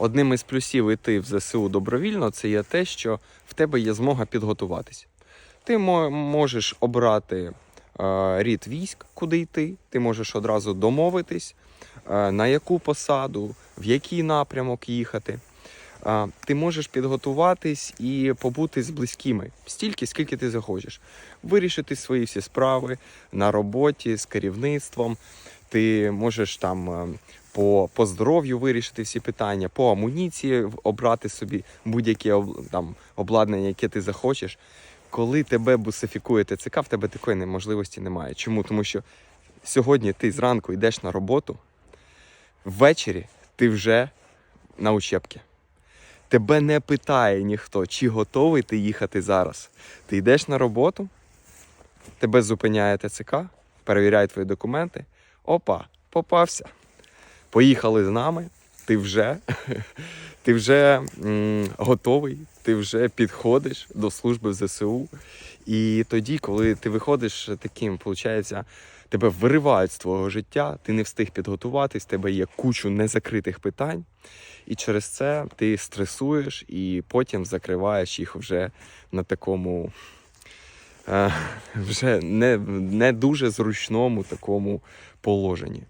Одним із плюсів іти в ЗСУ добровільно це є те, що в тебе є змога підготуватись. Ти можеш обрати е, рід військ, куди йти. Ти можеш одразу домовитись, е, на яку посаду, в який напрямок їхати. Е, ти можеш підготуватись і побути з близькими стільки, скільки ти захочеш. Вирішити свої всі справи на роботі з керівництвом. Ти можеш там е, по, по здоров'ю вирішити всі питання, по амуніції обрати собі будь-яке там, обладнання, яке ти захочеш. Коли тебе бусифікує ТЦК, в тебе такої неможливості немає. Чому? Тому що сьогодні ти зранку йдеш на роботу, ввечері ти вже на учебці. Тебе не питає ніхто, чи готовий ти їхати зараз. Ти йдеш на роботу, тебе зупиняє ТЦК, перевіряє твої документи. Опа, попався. Поїхали з нами. Ти вже, ти вже м, готовий, ти вже підходиш до служби в ЗСУ. І тоді, коли ти виходиш таким, виходить, тебе виривають з твого життя, ти не встиг підготуватись, тебе є кучу незакритих питань. І через це ти стресуєш і потім закриваєш їх вже на такому е, вже не, не дуже зручному такому положенні.